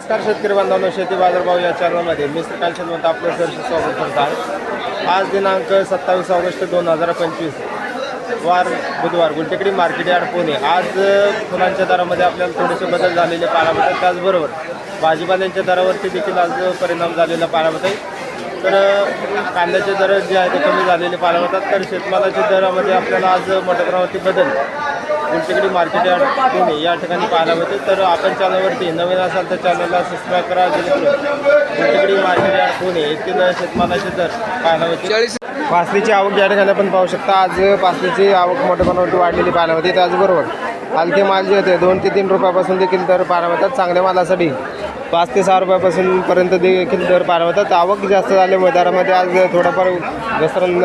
नमस्कार शेतकरी बांधवांनो शेती बाजारभाव या चॅनलमध्ये मी श्रीकांत म्हणतो आपलं सहर्ष स्वागत करत आहे. आज दिनांक सत्तावीस ऑगस्ट दोन हजार पंचवीस वार बुधवार गुलटेकडी मार्केट यार्ड पुणे. आज फुलांच्या दरामध्ये आपल्याला थोडेसे बदल झालेले पाहायला त्याचबरोबर भाजीपाल्यांच्या दरावरती देखील आज परिणाम झालेला पाहायला तर कांद्याचे दर जे आहे ते कमी झालेले पाहायला मिळतात. तर शेतमालाच्या दरामध्ये आपल्याला आज मोठ्या प्रमाणावरती बदल गुलटेकडी मार्केट यार्ड पुणे या ठिकाणी पाहायला मिळते. तर आपण चॅनलवरती नवीन असाल तर चॅनलला सबस्क्राईब करा गुलटेकडी मार्केट यार्ड पुणे येथील शेतमालाचे दर पाहायला मिळते पासलीची आवक या ठिकाणी आपण पाहू शकता. आज पासलीची आवक मोठ्या प्रमाणावरती वाढलेली पाहायला मिळते. त्याचबरोबर हलके माल जे होते दोन ते तीन रुपयापासून देखील दर पाहायला मिळतात. चांगल्या मालासाठी पाच ते सहा रुपयापासून पर्यंत देखील दर पाहायला मिळतात. आवक जास्त झाल्यामुळे दरामध्ये आज थोडाफार घसरण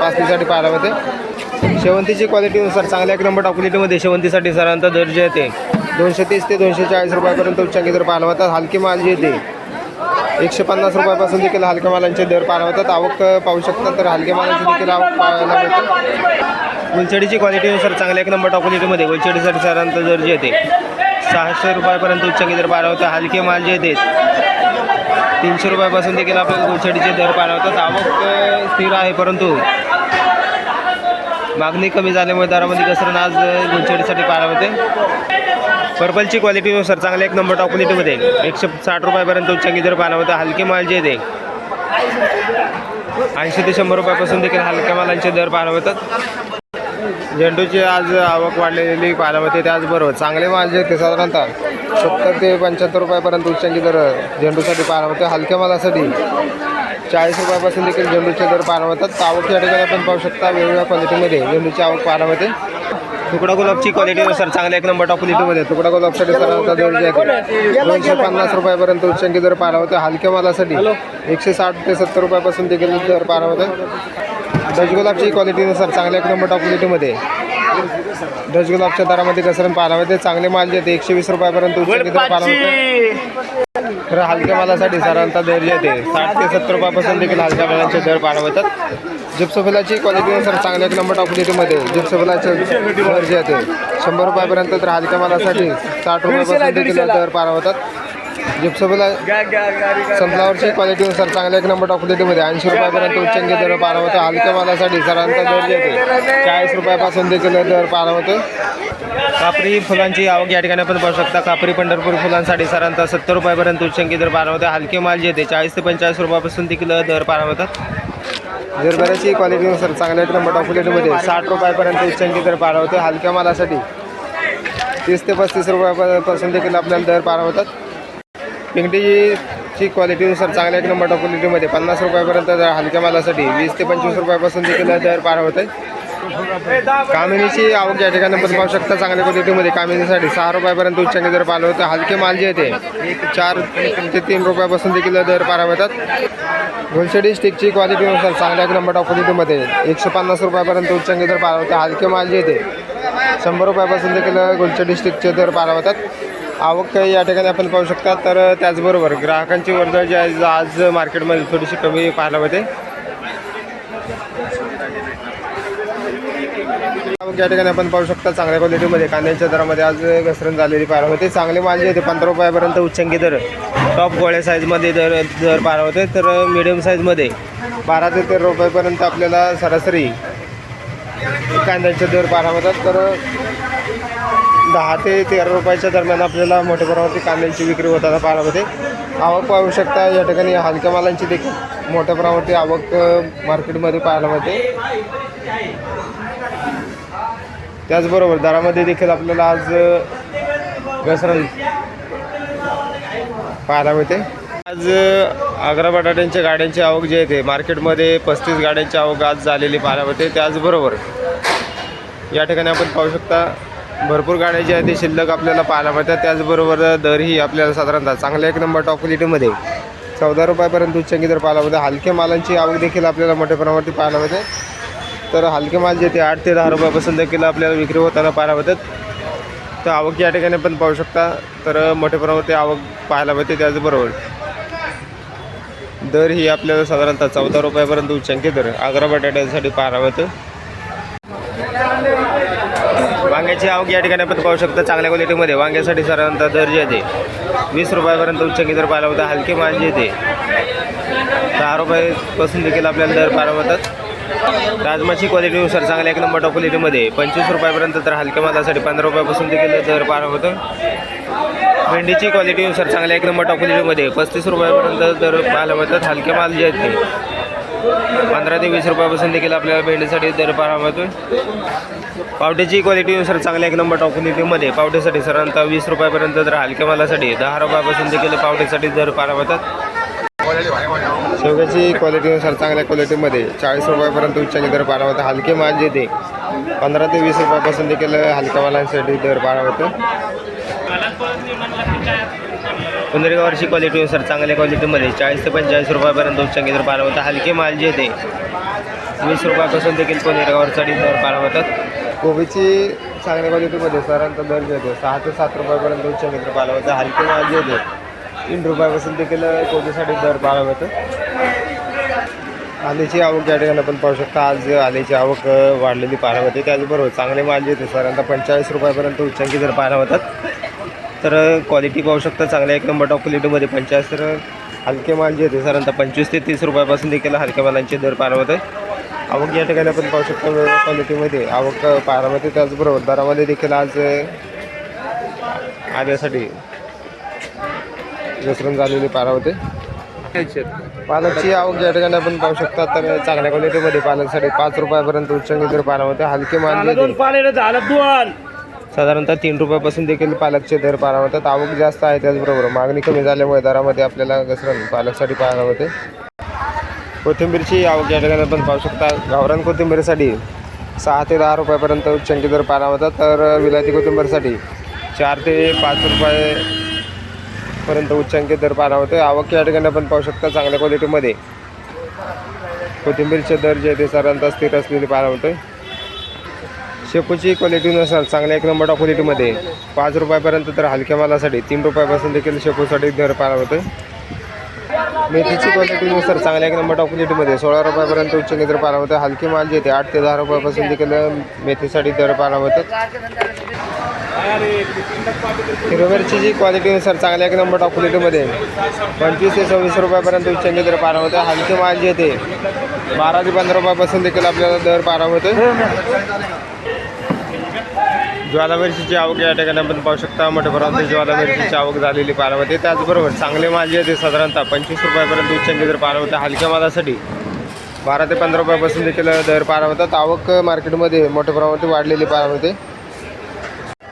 पाचवीसाठी पाहायला मिळते. शेवंतीची क्वालिटीनुसार चांगल्या एक नंबर क्वालिटीमध्ये शेवंतीसाठी साधारणतः दर जे येते दोनशे तीस ते दोनशे चाळीस रुपयापर्यंत उच्चांकी दर पाहायला मिळतात. हलकी माल जे येते एकशे पन्नास रुपयापासून देखील हलक्या मालांचे दर पाहायला होतात आवक पाहू शकतात तर हलक्या मालांची देखील आवक पाहायला मिळते. उलचडीची क्वालिटीनुसार चांगल्या एक नंबर क्वालिटीमध्ये उलचडीसाठी साधारणतः दर जे येते सहाशे रुपयापर्यंत उच्चांकी दर पाहायला होतं हलके माल जे देत तीनशे रुपयापासून देखील आपल्याला गुलछडीचे दर पाहायला आवक स्थिर आहे परंतु मागणी कमी झाल्यामुळे दरामध्ये घसरण आज गुलछडीसाठी पाहायला होते पर्पलची क्वालिटीनुसार चांगल्या एक नंबर टॉप क्वालिटीमध्ये एकशे साठ रुपयापर्यंत उच्चांकी दर पाहायला हलके माल जे येते ऐंशी ते शंभर रुपयापासून देखील हलक्या मालांचे दर पाहायला होतात झेंडूची आज आवक वाढलेली पाहायला मिळते त्याचबरोबर चांगले माल जे ते साधारणतः सत्तर ते पंच्याहत्तर रुपयापर्यंत उच्चांकी दर झेंडूसाठी पाहायला मिळते. हलक्या मालासाठी चाळीस रुपयापासून देखील झेंडूचे दर पाहायला मिळतात. आवक या ठिकाणी आपण पाहू शकता वेगवेगळ्या क्वालिटीमध्ये झेंडूची आवक पाहायला मिळते. तुकडा गुलाबची क्वालिटीनुसार चांगल्या एक नंबर टॉप क्वालिटीमध्ये तुकडा गुलाबसाठी साधारणतः दर दोनशे पन्नास रुपयापर्यंत उच्चांकी दर पाहायला होते हलक्या मालासाठी एकशे साठ ते सत्तर रुपयापासून देखील दर पाहायला होते डच गुलाबची क्वालिटीनुसार चांगल्या एक नंबर टॉप क्वालिटीमध्ये डच गुलाबच्या दरामध्ये घसरण पाहायला होते चांगले माल जे ते एकशे वीस रुपयापर्यंत पाहायला होते तर हलक्या मालासाठी साधारणतः दर जे येते साठ ते सत्तर रुपयापासून देखील हलक्या मालांचे दर मिळतात. जिप्सोफिलाची क्वालिटीनुसार चांगल्या एक नंबर टॉप क्वालिटीमध्ये जिप्सोफिलाचे दर जे येते शंभर रुपयापर्यंत तर हलक्या मालासाठी साठ रुपयापासून देखील दर पाहायला होतात जिप्सोफिला सनफ्लावरची क्वालिटीनुसार चांगल्या एक नंबर क्वालिटीमध्ये ऐंशी रुपयापर्यंत उच्चांकी दर पाहायला होतं. हलक्या मालासाठी साधारणतः दर येते चाळीस रुपयापासून देखील दर पाहायला होतं कापरी फुलांची आवक या ठिकाणी आपण पाहू शकता. कापरी पंढरपूर फुलांसाठी साधारणतः सत्तर रुपयापर्यंत उच्चांकी दर पाहायला होते हलके माल जे येते चाळीस ते पंचेचाळीस रुपयापासून देखील दर पाहायला होतात. जरबऱ्याची क्वालिटीनुसार चांगल्या एक नंबर टॉप क्वालिटीमध्ये साठ रुपयापर्यंत उच्चांकी दर पाहायला होते हलक्या मालासाठी तीस ते पस्तीस रुपयापासून देखील आपल्याला दर पाहायला होतात. पिंगटीची क्वालिटीनुसार चांगल्या एक नंबर क्वालिटीमध्ये पन्नास रुपयापर्यंत दर हलक्या मालासाठी वीस ते पंचवीस रुपयापासून देखील दर पार होत आहे कामिनीची आवक या ठिकाणी पण पाहू शकता चांगल्या क्वालिटीमध्ये कामिनीसाठी सहा रुपयापर्यंत उच्चांनी दर पाहिलं होतं हलके माल जे येते चार ते तीन रुपयापासून देखील दर पारावतात मिळतात घोलशेडी स्टिकची क्वालिटीनुसार चांगल्या एक नंबर क्वालिटीमध्ये एकशे पन्नास रुपयापर्यंत उच्चांकी दर पाहिलं होतं हलके माल जे येते शंभर रुपयापासून देखील घोलशेडी स्टिकचे दर पारावतात होतात आवक या ठिकाणी आपण पाहू शकता. तर त्याचबरोबर ग्राहकांची वर्दळ जी आहे आज मार्केटमध्ये थोडीशी कमी पाहायला मिळते. या ठिकाणी आपण पाहू शकता चांगल्या क्वालिटीमध्ये कांद्याच्या दरामध्ये आज घसरण झालेली पाहायला होते चांगले माल जे होते पंधरा रुपयापर्यंत उच्चंकी दर टॉप गोळ्या साईजमध्ये दर दर पाहायला होते तर मिडियम साईजमध्ये बारा ते तेरा रुपयापर्यंत आपल्याला सरासरी कांद्याचे दर पाहायला होतात तर दहा ते तेरा रुपयाच्या दरम्यान आपल्याला मोठ्या प्रमाणावरती कांद्यांची विक्री होताना पाहायला मिळते आवक पाहू शकता या ठिकाणी हलक्या मालांची देखील मोठ्या प्रमाणावरती आवक मार्केटमध्ये पाहायला मिळते. त्याचबरोबर दरामध्ये देखील आपल्याला आज घसरण पाहायला मिळते. आज आग्रा बटाट्यांच्या गाड्यांची आवक जी आहे ते मार्केटमध्ये पस्तीस गाड्यांची आवक आज झालेली पाहायला मिळते. त्याचबरोबर या ठिकाणी आपण पाहू शकता भरपूर गाड्या ज्या आहेत ते शिल्लक आपल्याला पाहायला मिळतात. त्याचबरोबर दरही आपल्याला साधारणतः चांगल्या एक नंबर टॉप क्वालिटीमध्ये चौदा रुपयापर्यंत उच्चांकी दर पाहायला मिळते. हलक्या मालांची आवक देखील आपल्याला मोठ्या प्रमाणावरती पाहायला मिळते. तर हलके माल जे ते आठ ते दहा रुपयापासून देखील आपल्याला विक्री होताना पाहायला मिळतात. तर आवक या ठिकाणी पण पाहू शकता. तर मोठ्या प्रमाणावरती आवक पाहायला मिळते. त्याचबरोबर दर ही आपल्याला साधारणतः चौदा रुपयापर्यंत उच्चांकी दर आग्रा बटाट्यासाठी पाहायला मिळतं. वांग्याची आवक या ठिकाणी आपण पाहू शकता चांगल्या क्वालिटीमध्ये वांग्यासाठी साधारणतः दर्जा येते. वीस रुपयापर्यंत उच्च दर पाहिला होता हलके माल येते. दहा रुपयापासून देखील आपल्याला दर पाहिला होतात राजमाची क्वालिटीनुसार चांगल्या एक नंबर टॉप क्वालिटीमध्ये पंचवीस रुपयापर्यंत तर हलक्या मालासाठी पंधरा रुपयापासून देखील दर पाहिला होतं भेंडीची क्वालिटीनुसार चांगल्या एक नंबर टॉप क्वालिटीमध्ये पस्तीस रुपयापर्यंत दर पाहायला मिळतात हलके माल जे आहेत ते. पंधरा ते वीस रुपयापासून देखील आपल्याला भेंडीसाठी दर पाहायला मिळतो पावट्याची क्वालिटीनुसार चांगल्या एक नंबर टॉप क्वालिटीमध्ये पावट्यासाठी साधारणतः वीस रुपयापर्यंत तर हलक्या मालासाठी दहा रुपयापासून देखील पावट्यासाठी दर पार मिळतात शेवग्याची क्वालिटीनुसार चांगल्या क्वालिटीमध्ये चाळीस रुपयापर्यंत उच्चांनी दर पारा होता हलके माल जे ते पंधरा ते वीस रुपयापासून देखील हलक्या मालांसाठी दर पाहायला पंधरा वर्षी क्वालिटीनुसार चांगल्या क्वालिटीमध्ये चाळीस ते पंचेचाळीस रुपयापर्यंत उच्चांकी जर पाहायला होता हलके माल जे ते वीस रुपयापासून देखील पुंदरेगावरसाठी दर पाहायला होतात कोबीची चांगल्या क्वालिटीमध्ये साधारणतः दर जे होतो सहा ते सात रुपयापर्यंत उच्चांकी जर पाहायला होता हलके माल जे होते तीन रुपयापासून देखील कोबीसाठी दर पाहायला होतं आलेची आवक या ठिकाणी आपण पाहू शकता आज आलेची आवक वाढलेली पाहायला होते त्याचबरोबर चांगले माल जे होते साधारणतः पंचेचाळीस रुपयापर्यंत उच्चांकी जर पाहायला होतात तर क्वालिटी पाहू शकता चांगल्या एक नंबर टॉप क्वालिटीमध्ये पंचेचाळीस तर हलके माल जे होते साधारणतः पंचवीस ते तीस रुपयापासून देखील हलक्या मालांचे दर पाहायला होते आवक या ठिकाणी आपण पाहू शकता क्वालिटीमध्ये आवक होते त्याचबरोबर दरामध्ये देखील आज आल्यासाठी घसरण झालेली पाहायला होते. पालकची आवक या ठिकाणी आपण पाहू शकता तर चांगल्या क्वालिटीमध्ये पालकसाठी पाच रुपयापर्यंत उच्चांकी दर पाहायला होते. हलके माल साधारणतः तीन रुपयापासून देखील पालकचे दर पाहायला आवक जास्त आहे त्याचबरोबर. मागणी कमी झाल्यामुळे दरामध्ये आपल्याला घसरण पालकसाठी पाहायला होते कोथिंबीरची आवक या ठिकाणी आपण पाहू शकता. गावरान कोथिंबीरसाठी सहा ते दहा रुपयापर्यंत उच्चांकी दर पाहायला होता तर विलायती कोथिंबीरसाठी चार ते पाच रुपये पर्यंत उच्चांकी दर पाहायला होते आवक या ठिकाणी आपण पाहू शकता चांगल्या क्वालिटीमध्ये कोथिंबीरचे दर जे ते साधारणतः स्थिर असलेले पाहायला होते शेपूची क्वालिटीनुसार चांगल्या एक नंबर क्वालिटीमध्ये पाच रुपयापर्यंत तर हलक्या मालासाठी तीन रुपयापासून देखील शेपूसाठी दर पाहायला होते मेथीची क्वालिटीनुसार चांगल्या एक नंबर क्वालिटीमध्ये सोळा रुपयापर्यंत उच्च दर पाहायला होते हलके माल जे ते आठ ते दहा रुपयापासून देखील मेथीसाठी दर पाहायला होतात हिरोवेरची जी क्वालिटीनुसार चांगल्या एक नंबर क्वालिटीमध्ये पंचवीस ते सव्वीस रुपयापर्यंत उच्च दर पारा होतं हलके माल जे ते बारा ते पंधरा रुपयापासून देखील आपल्याला दर पारा होतं ज्वालामिरशीची आवक या ठिकाणी आपण पाहू शकता. मोठ्या प्रमाणात ज्वालामिरशीची आवक झालेली पाहायला होते त्याचबरोबर चांगले माझे येते ते साधारणतः पंचवीस रुपयापर्यंत उच्चांकी दर पारा होते हलक्या मालासाठी बारा ते पंधरा रुपयापासून देखील दर पारा होतात आवक मार्केटमध्ये मोठ्या प्रमाणात वाढलेली पाहायला होते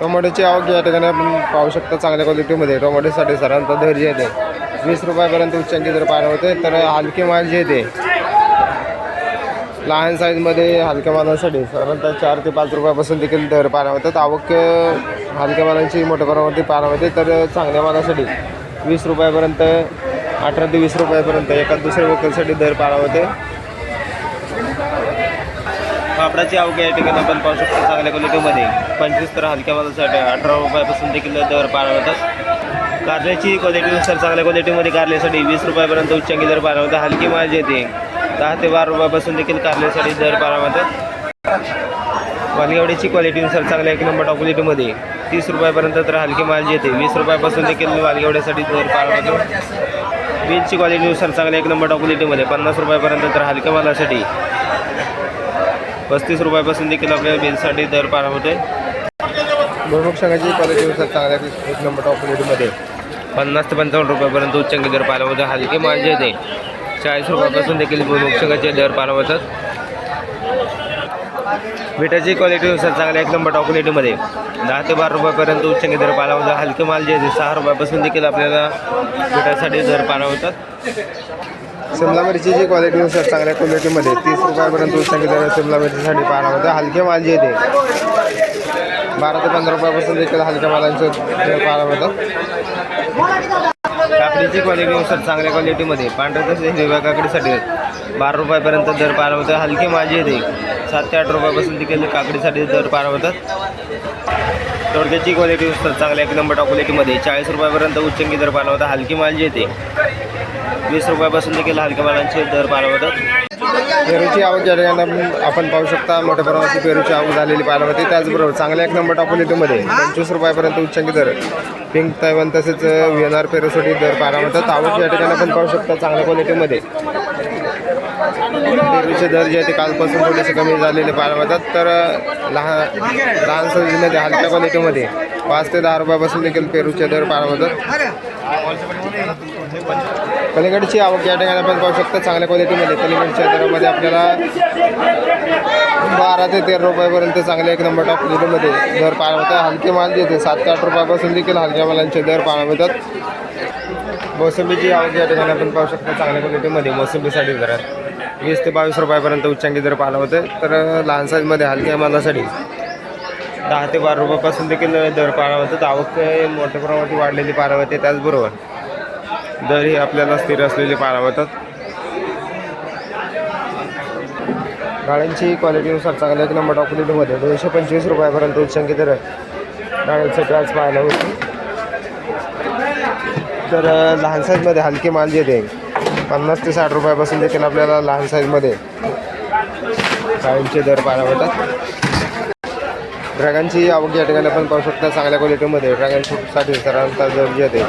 टोमॅटोची आवक या ठिकाणी आपण पाहू शकता चांगल्या क्वालिटीमध्ये. टोमॅटोसाठी साधारणतः दर जे आहे ते वीस रुपयापर्यंत उच्चांकी दर पाहायला होते तर हलके माल जे आहे ते लहान साईजमध्ये हलक्या मालासाठी साधारणतः चार ते पाच रुपयापासून देखील दर पाहायला होतात. आवक हलक्या मालांची मोठ्या प्रमाणावरती पाहायला होते. तर चांगल्या मालासाठी वीस रुपयापर्यंत अठरा ते वीस रुपयापर्यंत एका दुसऱ्या वकलसाठी दर पाहायला होते. कापडाची आवक या ठिकाणी आपण पाहू शकतो चांगल्या क्वालिटीमध्ये. पंचवीस तर हलक्या मालासाठी अठरा रुपयापासून देखील दर पाहायला होतात. कारल्याची क्वालिटीनुसार चांगल्या क्वालिटीमध्ये कारल्यासाठी वीस रुपयापर्यंत उच्चांकी दर पाहायला होता हलकी माल जे येते दहा ते बारा रुपयापासून देखील कारल्यासाठी दर पाहायला होतात वालगेवड्याची क्वालिटीनुसार चांगल्या एक नंबर टॉप क्वालिटीमध्ये तीस रुपयापर्यंत तर हलकी माल येते. वीस रुपयापासून देखील वालगेवड्यासाठी दर पाहायला होतो बीनची क्वालिटीनुसार चांगल्या एक नंबर टॉप क्वालिटीमध्ये पन्नास रुपयापर्यंत तर हलक्या मालासाठी. पस्तीस रुपयापासून देखील आपल्याला बिलसाठी दर पार होते भुईमुग शेंगाची क्वालिटीनुसार चांगल्या एक नंबर टॉप क्वालिटीमध्ये पन्नास ते पंचावन्न रुपयापर्यंत उच्चांकी दर पार होते हलके माल जे ते चाळीस रुपयापासून देखील भुईमुग दर पार होतात विटाची क्वालिटीनुसार चांगल्या एक नंबर टॉप क्वालिटीमध्ये दहा ते बारा रुपयापर्यंत उच्चांकी दर पाला होता हलके माल जे सहा रुपयापासून देखील आपल्याला विटासाठी दर पाला होतात शिमला मिरचीची क्वालिटीनुसार चांगल्या क्वालिटीमध्ये तीस रुपयापर्यंत उच्चांकी दर शिमला मिरचीसाठी पाहायला होते हलके माल जे आहे ते बारा ते पंधरा रुपयापासून देखील हलक्या मालांचं दर पाहायला होतं काकडीची क्वालिटीनुसार चांगल्या क्वालिटीमध्ये पांढऱ्या तसेच हिरव्या काकडीसाठी बारा रुपयापर्यंत दर पार होतात हलकी माझे येते सात ते आठ रुपयापासून देखील काकडीसाठी दर पार होतात तोडक्याची क्वालिटीनुसार चांगल्या एक नंबर टॉप क्वालिटीमध्ये चाळीस रुपयापर्यंत उच्चंकी दर पाहायला होता हलकी माल येते वीस रुपयापासून देखील हलक्या मालांचे दर पाहायला होतात पेरूची आवक या ठिकाणी आपण पाहू शकता मोठ्या प्रमाणात पेरूची आवक झालेली पाहायला मिळते. त्याचबरोबर चांगल्या एक नंबर टॉपलिटीमध्ये पंचवीस रुपयापर्यंत उच्चांकी दर पिंक तैवन तसेच व्ही पेरूसाठी दर पाहायला मिळतात. आवक या ठिकाणी आपण पाहू शकता चांगल्या क्वालिटीमध्ये पेरूचे दर जे आहे ते कालपासून थोडेसे कमी झालेले पाहायला मिळतात. तर लहान लहान सजीमध्ये हलक्या क्वालिटीमध्ये पाच ते दहा रुपयापासून देखील पेरूचे दर पाहायला मिळतात. पलीकडची आवक या ठिकाणी आपण पाहू शकता चांगल्या क्वालिटीमध्ये. कलिंगडच्या दरामध्ये आपल्याला बारा ते तेरा रुपयापर्यंत चांगले एक नंबर टॉप क्वालिटीमध्ये दर पाहायला मिळतात. हलके माल देते सात ते आठ रुपयापासून देखील हलक्या मालांचे दर पाहायला मिळतात. मोसंबीची आवक या ठिकाणी आपण पाहू शकता चांगल्या क्वालिटीमध्ये मोसंबीसाठी दरात वीस ते बावीस रुपयापर्यंत उच्चांकी दर पाहायला होते तर लहान साईजमध्ये हलक्या मालासाठी दहा ते बारा रुपयापासून देखील दर पाहायला होतात आवक मोठ्या प्रमाणात वाढलेली पाहायला होते त्याचबरोबर दरही आपल्याला स्थिर असलेले पाहायला मिळतात गाड्यांची क्वालिटीनुसार चांगल्या एक नंबर डॉक्युमेंटमध्ये दोनशे पंचवीस रुपयापर्यंत उच्चांकी दर. गाड्यांसाठी आज पाहायला होती. तर लहान साईजमध्ये हलके माल जे ते पन्नास ते साठ रुपयापासून देखील आपल्याला लहान साईजमध्ये गाड्यांचे दर पाहायला होतात ड्रॅगनची आवक या ठिकाणी आपण पाहू शकता चांगल्या क्वालिटीमध्ये ड्रॅगन फ्रूटसाठी सरांचा दर जे ते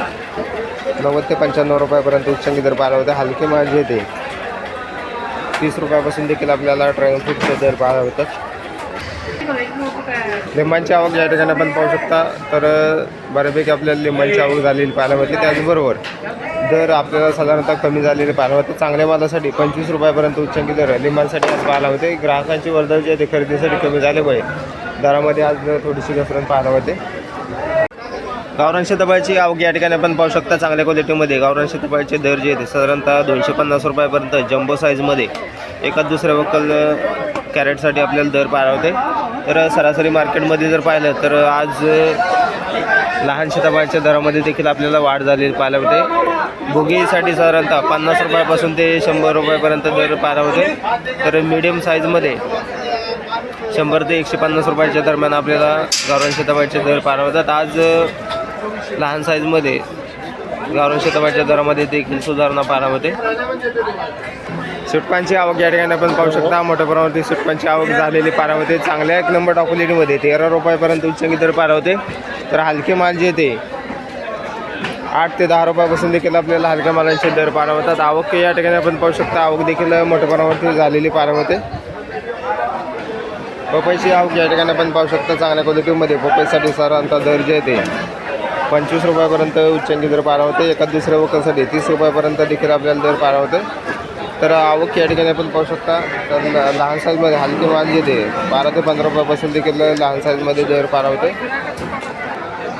नव्वद ते पंच्याण्णव रुपयापर्यंत उच्चांकी दर पाहायला होते. हलके माझे येते. ते तीस रुपयापासून देखील आपल्याला ड्रॅगन फ्रूटचे दर पाहायला होतात. लिंबांची आवक या ठिकाणी आपण पाहू शकता. तर बऱ्यापैकी आपल्याला लिंबांची आवक झालेली पाहायला मिळते. त्याचबरोबर दर आपल्याला साधारणतः कमी झालेले पाहायला होते चांगल्या मालासाठी पंचवीस रुपयापर्यंत उच्चांकी दर लिंबांसाठी आज पाहायला होते ग्राहकांची वर्दळ जी आहे ते खरेदीसाठी कमी झाल्यामुळे दरामध्ये आज थोडीशी घसरण पाहायला होते गावरान शेतबाळची आवक या ठिकाणी आपण पाहू शकता चांगल्या क्वालिटीमध्ये गावरान शेतबाळचे दर जे आहेत साधारणतः दोनशे पन्नास रुपयापर्यंत जम्बो साईजमध्ये एका दुसऱ्या वक्कल कॅरेटसाठी आपल्याला दर पाहायला होते तर सरासरी मार्केटमध्ये जर पाहिलं तर आज लहान शेताबाळच्या दरामध्ये देखील आपल्याला वाढ झालेली पाहायला होते भोगीसाठी साधारणतः पन्नास रुपयापासून ते शंभर रुपयापर्यंत दर पाहायला होते तर मिडियम साईजमध्ये शंभर ते एकशे पन्नास रुपयाच्या दरम्यान आपल्याला गावरान शेताबाळचे दर पाहायला होतात आज लहान साईजमध्ये गावरान शतकाच्या दरामध्ये देखील सुधारणा पाहायला होते सुटपांची आवक या ठिकाणी आपण पाहू शकता. मोठ्या प्रमाणात सुटपांची आवक झालेली पारा होते चांगल्या एक नंबर टॉक्युलिटीमध्ये तेरा रुपयापर्यंत उच्चांकी दर पारा होते. तर हलके माल जे ते आठ ते दहा रुपयापासून देखील आपल्याला हलक्या मालांचे दर पारा होतात आवक या ठिकाणी आपण पाहू शकता. आवक देखील मोठ्या प्रमाणावरती झालेली पारा होते पपईची आवक या ठिकाणी आपण पाहू शकता. चांगल्या क्वालिटीमध्ये पपईसाठी सर्वांचा दर जे ते पंचवीस रुपयापर्यंत उच्चांकी दर पारा होते. एका दुसऱ्या वकलसाठी तीस रुपयापर्यंत देखील आपल्याला दर पारा होते. तर आवक या ठिकाणी आपण पाहू शकता. तर ल- लहान साईजमध्ये हलके माल येते बारा ते पंधरा रुपयापासून देखील लहान साईजमध्ये दर पारा होते.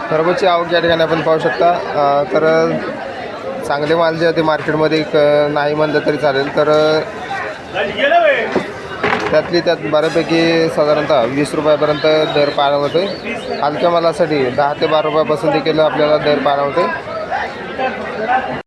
खरबूजची आवक या ठिकाणी आपण पाहू शकता. तर चांगले माल जे आहे ते मार्केटमध्ये क- नाही म्हणलं तरी चालेल. तर त्यातली त्यात बऱ्यापैकी साधारणतः वीस रुपयापर्यंत दर पाहायला होते हलक्या मालासाठी दहा ते बारा रुपयापासून देखील आपल्याला दर पाहायला होते